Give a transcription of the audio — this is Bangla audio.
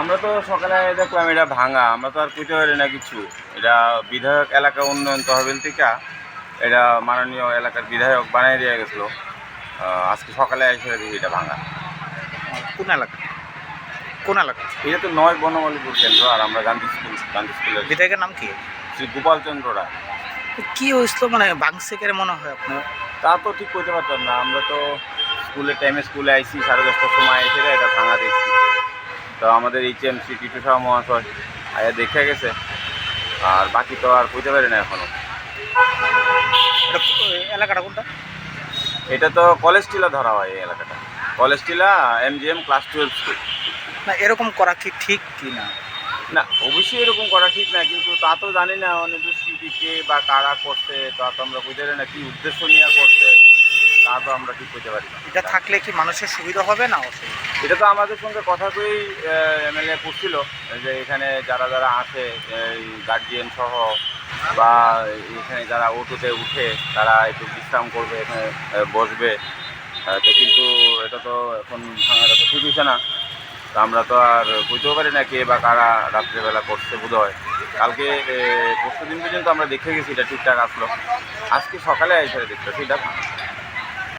আমরা তো সকালে দেখলাম এটা ভাঙা আমরা তো আর কইতে পারি না কিছু। এটা বিধায়ক এলাকা উন্নয়ন তহবিল থেকে এটা মাননীয় এলাকার বিধায়ক বানিয়ে দিয়ে গেছিল। আজকে সকালে এসে দেখি এটা ভাঙা। কোন এলাকা? কোন এলাকা? এটা তো নয় বনমালীপুর কেন্দ্র আর আমরা গান্ধী স্কুল গান্ধী স্কুলের বিধায়কের নাম কি? শ্রী গোপাল চন্দ্র রায়। কি হয়েছিল? মানে ভাঙছে কেন মনে হয় আপনার? তা তো ঠিক করতে পারতাম না। আমরা তো স্কুলের টাইমে স্কুলে আইসি সাড়ে দশটার সময় এসে এটা ভাঙা দেখছি। তো আমাদের H M C Titu Shah মহাশয় আয়া দেখে গেছে। আর বাকি তো আর কইতে পারি না এখনও। এটা এলাকাটা কোনটা? এটা তো কলেজ টিলা ধরা হয় এই এলাকাটা। College Tila M G M class twelve school না এরকম করা কি ঠিক কি না না অবশ্যই এরকম করা ঠিক না কিন্তু তা তো জানি না অনেক স্মৃতিকে বা কারা করছে তা তো আমরা বুঝতে পারি না কি উদ্দেশ্য নিয়ে করছে তা তো আমরা ঠিক বুঝতে পারি না। এটা থাকলে কি মানুষের সুবিধা হবে না এটা তো আমাদের সঙ্গে কথা কই এমএলএ করছিল যে এখানে যারা যারা আছে এই গার্জিয়ান সহ বা এখানে যারা অটোতে উঠে তারা একটু বিশ্রাম করবে এখানে বসবে তো কিন্তু এটা তো এখন ভাঙাটা তো ঠিক হয়েছে না। তো আমরা তো আর বুঝতেও পারি না কে বা কারা রাত্রেবেলা করছে বোধ হয় কালকে পরশু দিন পর্যন্ত আমরা দেখে গেছি এটা ঠিকঠাক আসলো। আজকে সকালে এসে দেখতে সেটা